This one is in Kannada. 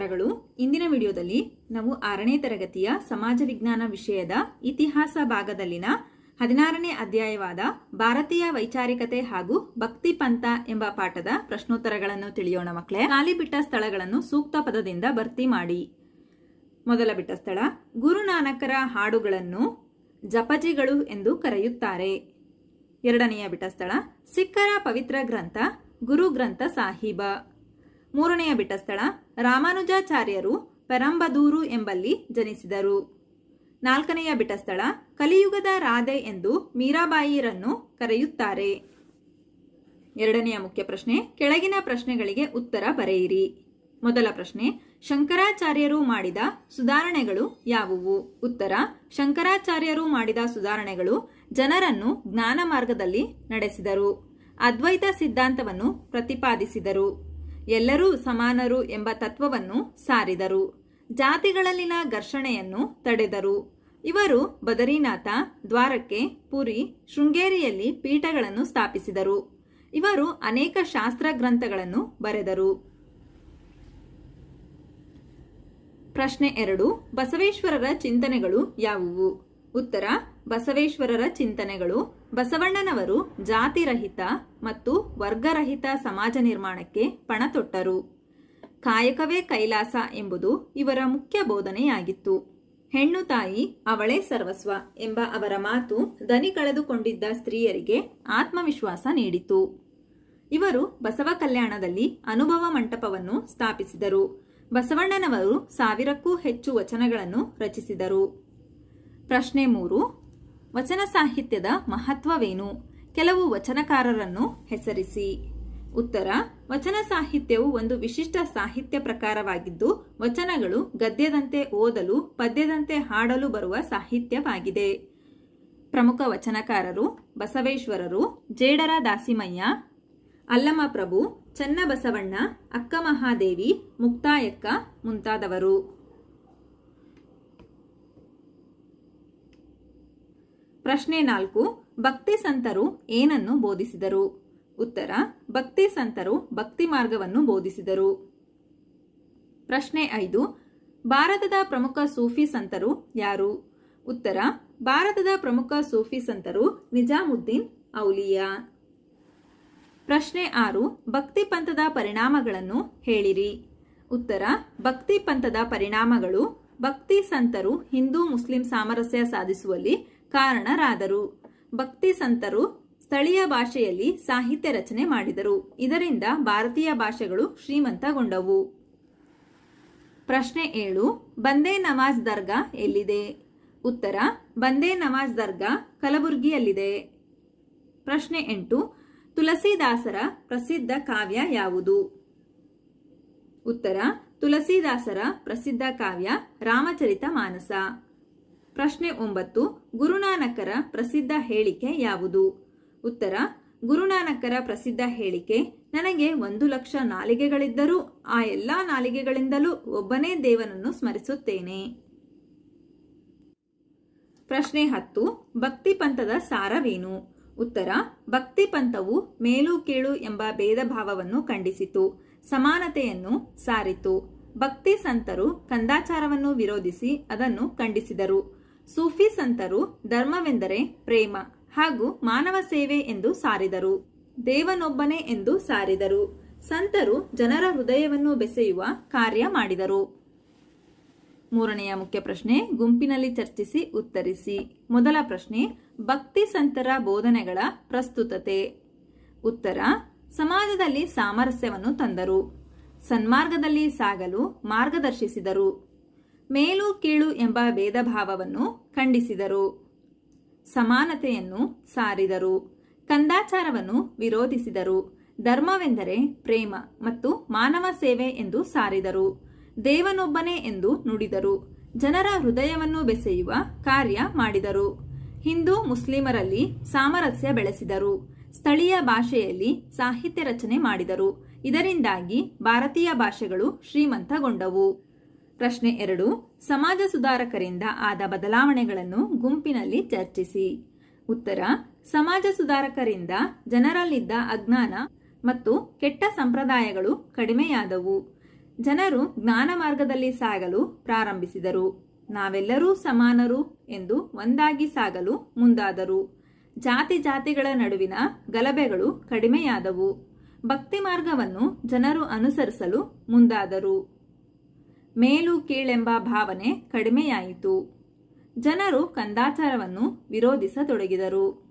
ನಮಸ್ಕಾರಗಳು ಇಂದಿನ ವಿಡಿಯೋದಲ್ಲಿ ನಾವು ಆರನೇ ತರಗತಿಯ ಸಮಾಜ ವಿಜ್ಞಾನ ವಿಷಯದ ಇತಿಹಾಸ ಭಾಗದಲ್ಲಿನ ಹದಿನಾರನೇ ಅಧ್ಯಾಯವಾದ ಭಾರತೀಯ ವೈಚಾರಿಕತೆ ಹಾಗೂ ಭಕ್ತಿ ಪಂಥ ಎಂಬ ಪಾಠದ ಪ್ರಶ್ನೋತ್ತರಗಳನ್ನು ತಿಳಿಯೋಣ ಮಕ್ಕಳೇ. ಖಾಲಿ ಬಿಟ್ಟ ಸ್ಥಳಗಳನ್ನು ಸೂಕ್ತ ಪದದಿಂದ ಭರ್ತಿ ಮಾಡಿ. ಮೊದಲ ಬಿಟ್ಟ ಸ್ಥಳ ಗುರುನಾನಕರ ಹಾಡುಗಳನ್ನು ಜಪಜಿಗಳು ಎಂದು ಕರೆಯುತ್ತಾರೆ. ಎರಡನೆಯ ಬಿಟ್ಟ ಸ್ಥಳ, ಸಿಖ್ಖರ ಪವಿತ್ರ ಗ್ರಂಥ, ಗುರು ಗ್ರಂಥ ಸಾಹಿಬ. ಮೂರನೆಯ ಬಿಟ್ಟಸ್ಥಳ ರಾಮಾನುಜಾಚಾರ್ಯರು ಪೆರಂಬದೂರು ಎಂಬಲ್ಲಿ ಜನಿಸಿದರು. ನಾಲ್ಕನೆಯ ಬಿಟ್ಟಸ್ಥಳ ಕಲಿಯುಗದ ರಾಧೆ ಎಂದು ಮೀರಾಬಾಯಿರನ್ನು ಕರೆಯುತ್ತಾರೆ. ಎರಡನೆಯ ಮುಖ್ಯ ಪ್ರಶ್ನೆ, ಕೆಳಗಿನ ಪ್ರಶ್ನೆಗಳಿಗೆ ಉತ್ತರ ಬರೆಯಿರಿ. ಮೊದಲ ಪ್ರಶ್ನೆ, ಶಂಕರಾಚಾರ್ಯರು ಮಾಡಿದ ಸುಧಾರಣೆಗಳು ಯಾವುವು? ಉತ್ತರ, ಶಂಕರಾಚಾರ್ಯರು ಮಾಡಿದ ಸುಧಾರಣೆಗಳು ಜನರನ್ನು ಜ್ಞಾನ ಮಾರ್ಗದಲ್ಲಿ ನಡೆಸಿದರು. ಅದ್ವೈತ ಸಿದ್ಧಾಂತವನ್ನು ಪ್ರತಿಪಾದಿಸಿದರು. ಎಲ್ಲರೂ ಸಮಾನರು ಎಂಬ ತತ್ವವನ್ನು ಸಾರಿದರು. ಜಾತಿಗಳಲ್ಲಿನ ಘರ್ಷಣೆಯನ್ನು ತಡೆದರು. ಇವರು ಬದರಿನಾಥ ದ್ವಾರಕ್ಕೆ ಪುರಿ ಶೃಂಗೇರಿಯಲ್ಲಿ ಪೀಠಗಳನ್ನು ಸ್ಥಾಪಿಸಿದರು. ಇವರು ಅನೇಕ ಶಾಸ್ತ್ರ ಗ್ರಂಥಗಳನ್ನು ಬರೆದರು. ಪ್ರಶ್ನೆ ಎರಡು. ಬಸವೇಶ್ವರರ ಚಿಂತನೆಗಳು ಯಾವುವು? ಉತ್ತರ, ಬಸವೇಶ್ವರರ ಚಿಂತನೆಗಳು, ಬಸವಣ್ಣನವರು ಜಾತಿರಹಿತ ಮತ್ತು ವರ್ಗರಹಿತ ಸಮಾಜ ನಿರ್ಮಾಣಕ್ಕೆ ಪಣತೊಟ್ಟರು. ಕಾಯಕವೇ ಕೈಲಾಸ ಎಂಬುದು ಇವರ ಮುಖ್ಯ ಬೋಧನೆಯಾಗಿತ್ತು. ಹೆಣ್ಣು ತಾಯಿ ಅವಳೇ ಸರ್ವಸ್ವ ಎಂಬ ಅವರ ಮಾತು ದನಿ ಕಳೆದುಕೊಂಡಿದ್ದ ಸ್ತ್ರೀಯರಿಗೆ ಆತ್ಮವಿಶ್ವಾಸ ನೀಡಿತು. ಇವರು ಬಸವ ಕಲ್ಯಾಣದಲ್ಲಿ ಅನುಭವ ಮಂಟಪವನ್ನು ಸ್ಥಾಪಿಸಿದರು. ಬಸವಣ್ಣನವರು ಸಾವಿರಕ್ಕೂ ಹೆಚ್ಚು ವಚನಗಳನ್ನು ರಚಿಸಿದರು. ಪ್ರಶ್ನೆ ಮೂರು. ವಚನ ಸಾಹಿತ್ಯದ ಮಹತ್ವವೇನು? ಕೆಲವು ವಚನಕಾರರನ್ನು ಹೆಸರಿಸಿ. ಉತ್ತರ. ವಚನ ಸಾಹಿತ್ಯವು ಒಂದು ವಿಶಿಷ್ಟ ಸಾಹಿತ್ಯ ಪ್ರಕಾರವಾಗಿದ್ದು, ವಚನಗಳು ಗದ್ಯದಂತೆ ಓದಲು, ಪದ್ಯದಂತೆ ಹಾಡಲು ಬರುವ ಸಾಹಿತ್ಯವಾಗಿದೆ. ಪ್ರಮುಖ ವಚನಕಾರರು ಬಸವೇಶ್ವರರು, ಜೇಡರ ದಾಸಿಮಯ್ಯ, ಅಲ್ಲಮಪ್ರಭು, ಚನ್ನಬಸವಣ್ಣ, ಅಕ್ಕಮಹಾದೇವಿ, ಮುಕ್ತಾಯಕ್ಕ ಮುಂತಾದವರು. ಪ್ರಶ್ನೆ ನಾಲ್ಕು, ಭಕ್ತಿ ಸಂತರು ಏನನ್ನು ಬೋಧಿಸಿದರು? ಉತ್ತರ, ಭಕ್ತಿ ಸಂತರು ಭಕ್ತಿ ಮಾರ್ಗವನ್ನು ಬೋಧಿಸಿದರು. ಪ್ರಶ್ನೆ ಐದು, ಭಾರತದ ಪ್ರಮುಖ ಸೂಫಿ ಸಂತರು ಯಾರು? ಉತ್ತರ, ಭಾರತದ ಪ್ರಮುಖ ಸೂಫಿ ಸಂತರು ನಿಜಾಮುದ್ದೀನ್ ಔಲಿಯಾ. ಪ್ರಶ್ನೆ ಆರು, ಭಕ್ತಿ ಪಂಥದ ಪರಿಣಾಮಗಳನ್ನು ಹೇಳಿರಿ. ಉತ್ತರ, ಭಕ್ತಿ ಪಂಥದ ಪರಿಣಾಮಗಳು ಭಕ್ತಿ ಸಂತರು ಹಿಂದೂ ಮುಸ್ಲಿಂ ಸಾಮರಸ್ಯ ಸಾಧಿಸುವಲ್ಲಿ ಕಾರಣರಾದರು. ಭಕ್ತಿ ಸಂತರು ಸ್ಥಳೀಯ ಭಾಷೆಯಲ್ಲಿ ಸಾಹಿತ್ಯ ರಚನೆ ಮಾಡಿದರು. ಇದರಿಂದ ಭಾರತೀಯ ಭಾಷೆಗಳು ಶ್ರೀಮಂತಗೊಂಡವು. ಪ್ರಶ್ನೆ ಏಳು, ಬಂದೇ ನವಾಜ್ ದರ್ಗಾ ಎಲ್ಲಿದೆ? ಉತ್ತರ, ಬಂದೇ ನವಾಜ್ ದರ್ಗಾ ಕಲಬುರ್ಗಿಯಲ್ಲಿದೆ. ಪ್ರಶ್ನೆ ಎಂಟು, ತುಳಸಿದಾಸರ ಪ್ರಸಿದ್ಧ ಕಾವ್ಯ ಯಾವುದು? ಉತ್ತರ, ತುಳಸಿದಾಸರ ಪ್ರಸಿದ್ಧ ಕಾವ್ಯ ರಾಮಚರಿತ ಮಾನಸ. ಪ್ರಶ್ನೆ ಒಂಬತ್ತು, ಗುರುನಾನಕರ ಪ್ರಸಿದ್ಧ ಹೇಳಿಕೆ ಯಾವುದು? ಉತ್ತರ, ಗುರುನಾನಕರ ಪ್ರಸಿದ್ಧ ಹೇಳಿಕೆ, ನನಗೆ ಒಂದು ಲಕ್ಷ ನಾಲಿಗೆಗಳಿದ್ದರೂ, ಆ ಎಲ್ಲ ನಾಲಿಗೆಗಳಿಂದಲೂ ಒಬ್ಬನೇ ದೇವನನ್ನು ಸ್ಮರಿಸುತ್ತೇನೆ. ಪ್ರಶ್ನೆ ಹತ್ತು, ಭಕ್ತಿ ಪಂಥದ ಸಾರವೇನು? ಉತ್ತರ, ಭಕ್ತಿ ಪಂಥವು ಮೇಲು ಕೀಳು ಎಂಬ ಭೇದ ಭಾವವನ್ನು ಖಂಡಿಸಿತು, ಸಮಾನತೆಯನ್ನು ಸಾರಿತು. ಭಕ್ತಿ ಸಂತರು ಕಂದಾಚಾರವನ್ನು ವಿರೋಧಿಸಿ ಅದನ್ನು ಖಂಡಿಸಿದರು. ಸೂಫಿ ಸಂತರು ಧರ್ಮವೆಂದರೆ ಪ್ರೇಮ ಹಾಗೂ ಮಾನವ ಸೇವೆ ಎಂದು ಸಾರಿದರು. ದೇವನೊಬ್ಬನೇ ಎಂದು ಸಾರಿದರು. ಸಂತರು ಜನರ ಹೃದಯವನ್ನು ಬೆಸೆಯುವ ಕಾರ್ಯ ಮಾಡಿದರು. ಮೂರನೆಯ ಮುಖ್ಯ ಪ್ರಶ್ನೆ ಗುಂಪಿನಲ್ಲಿ ಚರ್ಚಿಸಿ ಉತ್ತರಿಸಿ. ಮೊದಲ ಪ್ರಶ್ನೆ, ಭಕ್ತಿ ಸಂತರ ಬೋಧನೆಗಳ ಪ್ರಸ್ತುತತೆ. ಉತ್ತರ, ಸಮಾಜದಲ್ಲಿ ಸಾಮರಸ್ಯವನ್ನು ತಂದರು. ಸನ್ಮಾರ್ಗದಲ್ಲಿ ಸಾಗಲು ಮಾರ್ಗದರ್ಶಿಸಿದರು. ಮೇಲು ಕೀಳು ಎಂಬ ಭೇದ ಭಾವವನ್ನು ಖಂಡಿಸಿದರು. ಸಮಾನತೆಯನ್ನು ಸಾರಿದರು. ಕಂದಾಚಾರವನ್ನು ವಿರೋಧಿಸಿದರು. ಧರ್ಮವೆಂದರೆ ಪ್ರೇಮ ಮತ್ತು ಮಾನವ ಸೇವೆ ಎಂದು ಸಾರಿದರು. ದೇವನೊಬ್ಬನೇ ಎಂದು ನುಡಿದರು. ಜನರ ಹೃದಯವನ್ನು ಬೆಸೆಯುವ ಕಾರ್ಯ ಮಾಡಿದರು. ಹಿಂದೂ ಮುಸ್ಲಿಮರಲ್ಲಿ ಸಾಮರಸ್ಯ ಬೆಳೆಸಿದರು. ಸ್ಥಳೀಯ ಭಾಷೆಯಲ್ಲಿ ಸಾಹಿತ್ಯ ರಚನೆ ಮಾಡಿದರು. ಇದರಿಂದಾಗಿ ಭಾರತೀಯ ಭಾಷೆಗಳು ಶ್ರೀಮಂತಗೊಂಡವು. ಪ್ರಶ್ನೆ ಎರಡು, ಸಮಾಜ ಸುಧಾರಕರಿಂದ ಆದ ಬದಲಾವಣೆಗಳನ್ನು ಗುಂಪಿನಲ್ಲಿ ಚರ್ಚಿಸಿ. ಉತ್ತರ, ಸಮಾಜ ಸುಧಾರಕರಿಂದ ಜನರಲ್ಲಿದ್ದ ಅಜ್ಞಾನ ಮತ್ತು ಕೆಟ್ಟ ಸಂಪ್ರದಾಯಗಳು ಕಡಿಮೆಯಾದವು. ಜನರು ಜ್ಞಾನ ಮಾರ್ಗದಲ್ಲಿ ಸಾಗಲು ಪ್ರಾರಂಭಿಸಿದರು. ನಾವೆಲ್ಲರೂ ಸಮಾನರು ಎಂದು ಒಂದಾಗಿ ಸಾಗಲು ಮುಂದಾದರು. ಜಾತಿ ಜಾತಿಗಳ ನಡುವಿನ ಗಲಭೆಗಳು ಕಡಿಮೆಯಾದವು. ಭಕ್ತಿ ಮಾರ್ಗವನ್ನು ಜನರು ಅನುಸರಿಸಲು ಮುಂದಾದರು. ಮೇಲು ಕೀಳೆಂಬ ಭಾವನೆ ಕಡಿಮೆಯಾಯಿತು. ಜನರು ಕಂದಾಚಾರವನ್ನು ವಿರೋಧಿಸತೊಡಗಿದರು.